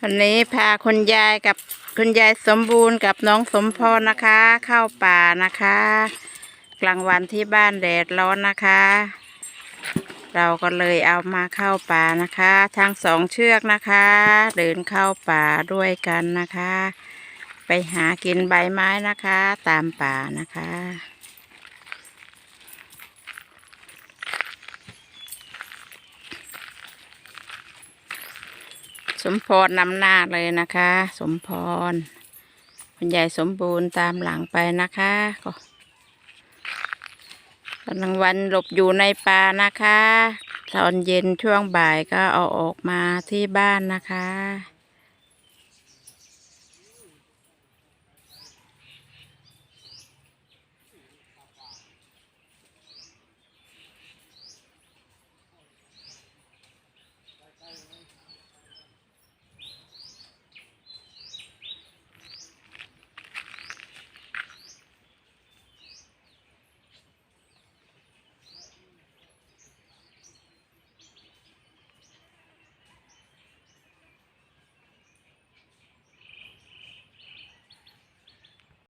วันนี้พาคุณยายกับคุณยายสมบูรณ์กับน้องสมพรนะคะ เข้าป่านะคะ กลางวันที่บ้านแดดร้อนนะคะ เราก็เลยเอามาเข้าป่านะคะ ทั้งสองเชือกนะคะ เดินเข้าป่าด้วยกันนะคะ ไปหากินใบไม้นะคะ ตามป่านะคะ สมพรนำหน้าเลยนะคะ สมพรคุณยายสมบูรณ์ตามหลังไปนะคะก็ตอนกลางวันหลบอยู่ในป่านะคะ ตอนเย็นช่วงบ่ายก็เอาออกมาที่บ้านนะคะ